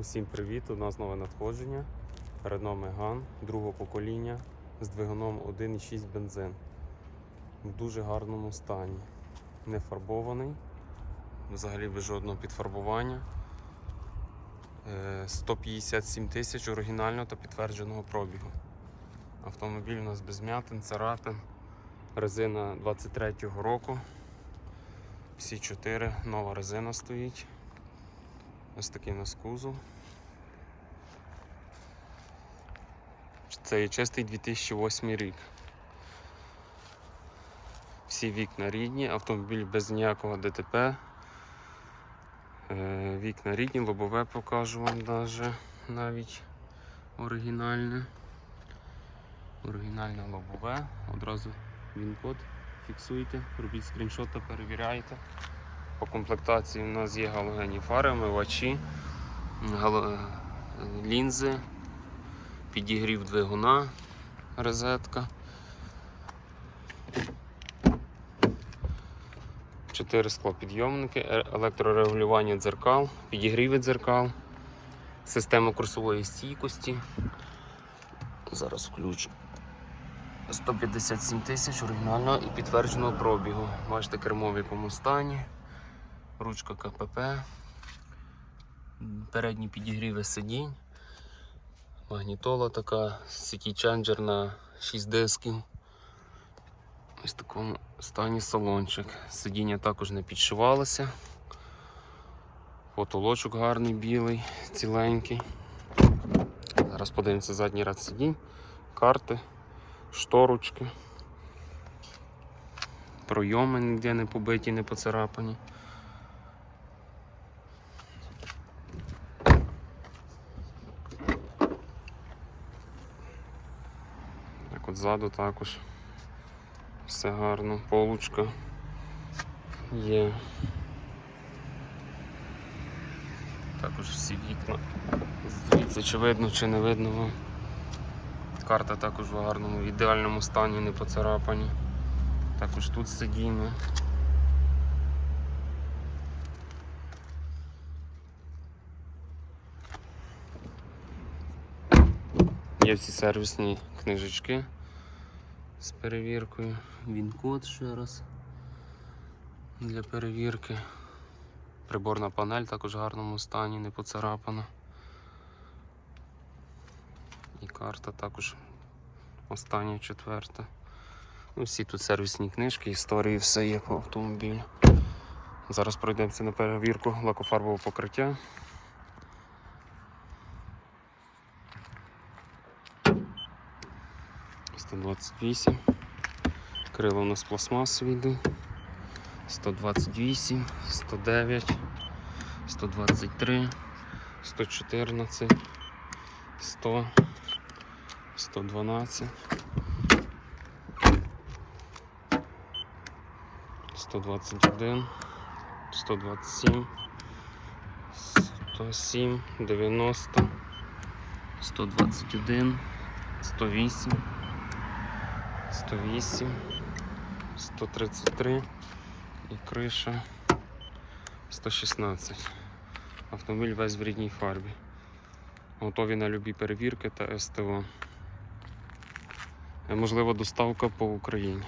Усім привіт! У нас нове надходження. Renault Megane другого покоління з двигуном 1,6 бензин. В дуже гарному стані. Не фарбований, взагалі без жодного підфарбування. Е, 157 тисяч оригінального та підтвердженого пробігу. Автомобіль у нас без м'ятин, царапин, резина 23-го року. Всі чотири нова резина стоїть. Ось такий у нас кузов. Це є чистий 2008 рік. Всі вікна рідні, автомобіль без ніякого ДТП. Е, Вікна рідні, лобове покажу вам даже, навіть оригінальне. Оригінальне лобове. Одразу він код фіксуйте, робіть скріншот та перевіряйте. По комплектації у нас є галогенні фари, е, лінзи, підігрів двигуна, розетка. Чотири склопідйомники, е- електрорегулювання дзеркал, підігріви дзеркал, система курсової стійкості. Зараз включу. 157 тисяч оригінального і підтвердженого пробігу. Бачите, кермо в якому стані ручка КПП, передні підігріви сидінь, магнітола така, сіті ченджер на 6 дисків. Ось в такому стані салончик. Сидіння також не підшивалося. Потолочок гарний білий, ціленький. Зараз подивимося задній ряд сидінь, карти, шторочки. Пройоми ніде не побиті, не поцарапані. От ззаду також все гарно, полочка є. Також всі вікна. Звідси чи видно, чи не видно. Карта також в гарному, в ідеальному стані, не поцарапані. Також тут сидіння. Є всі сервісні книжечки з перевіркою. Він код ще раз для перевірки. Приборна панель також в гарному стані, не поцарапана. І карта також остання четверта. Ну, всі тут сервісні книжки, історії, все є по автомобілю. Зараз пройдемося на перевірку лакофарбового покриття. Сто двадцять вісім. Крила у нас пластмасові йдуть. 128, 109, 123, 114, 100, 112, 121, 127, 107, 90, 121, 108, 108, 133 і криша 116. Автомобіль весь в рідній фарбі. Готові на любі перевірки та СТО. Можливо, Можлива доставка по Україні.